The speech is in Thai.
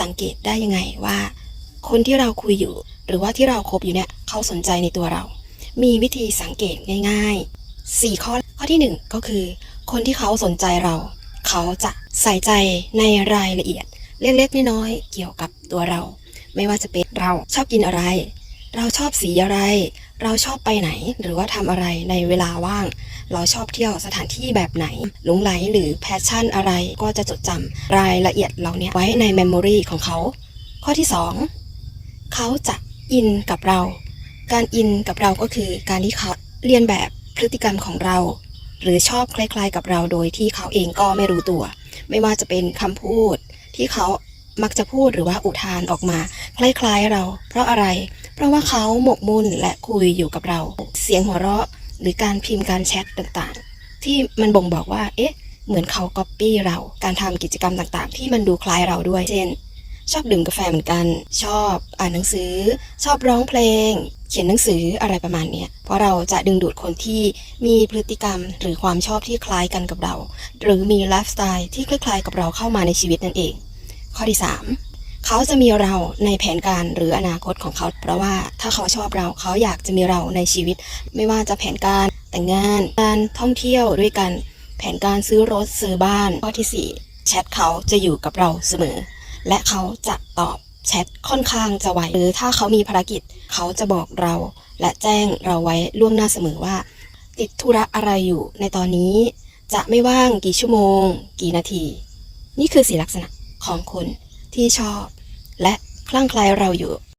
สังเกตได้ยังไงว่า คนที่เราคุยอยู่ หรือว่าที่เราคบอยู่เนี่ยเขาสนใจในตัวเรา มีวิธีสังเกตง่าย ๆ 4 ข้อข้อที่ 1 ก็คือ คนที่เขาสนใจเรา เขาจะใส่ใจในรายละเอียด เล็กๆน้อยๆเกี่ยวกับตัวเรา ไม่ว่าจะเป็นเราชอบกินอะไร เราชอบสีอะไร เราชอบไปไหน หรือว่าทำอะไรในเวลาว่าง เราชอบเที่ยวสถานที่แบบไหนหลงไหลหรือแพชชั่นอะไรก็จะจดจำรายละเอียดเหล่านี้ไว้ในเมมโมรีของเขา ข้อที่ 2 เขาจะอินกับเรา การอินกับเราก็คือการที่เขาเรียนแบบพฤติกรรมของเรา หรือชอบคล้ายๆกับเราโดยที่เขาเองก็ไม่รู้ตัว ไม่ว่าจะเป็นคำพูดที่เขามักจะพูดหรือว่าอุทานออกมา คล้ายๆเรา เพราะอะไร เพราะว่าเขาหมกมุ่นและคุยอยู่กับเรา เสียงหัวเราะ หรือการพิมพ์การแชทต่างๆ ที่มันบ่งบอกว่า เอ๊ะ เหมือนเขาก๊อปปี้เรา การทำกิจกรรมต่างๆ ที่มันดูคล้ายเราด้วย เช่น ชอบดื่มกาแฟเหมือนกัน ชอบอ่านหนังสือ ชอบร้องเพลง เขียนหนังสืออะไรประมาณเนี้ยเพราะเราจะดึงดูดคนที่มีพฤติกรรมหรือความชอบที่คล้ายกันกับเรา หรือมีไลฟ์สไตล์ที่คล้ายๆกับเราเข้ามาในชีวิตนั่นเอง ข้อที่ 3 เขาจะมีเราในแผนการหรืออนาคตของเขา เพราะว่าถ้าเขาชอบเราเขาอยากจะมีเราในชีวิต ไม่ว่าจะแผนการแต่งงาน การท่องเที่ยวด้วยกัน แผนการซื้อรถซื้อบ้าน ข้อที่ 4 แชทเขาจะอยู่กับเราเสมอ และเขาจะตอบแชทค่อนข้างจะไวหรือถ้าเขามีภารกิจเขาจะบอกเรา และแจ้งเราไว้ล่วงหน้าเสมอว่า ติดธุระอะไรอยู่ในตอนนี้ จะไม่ว่างกี่ชั่วโมง กี่นาที นี่คือสีลักษณะของคนที่ชอบ และคลั่งไคล้เราอยู่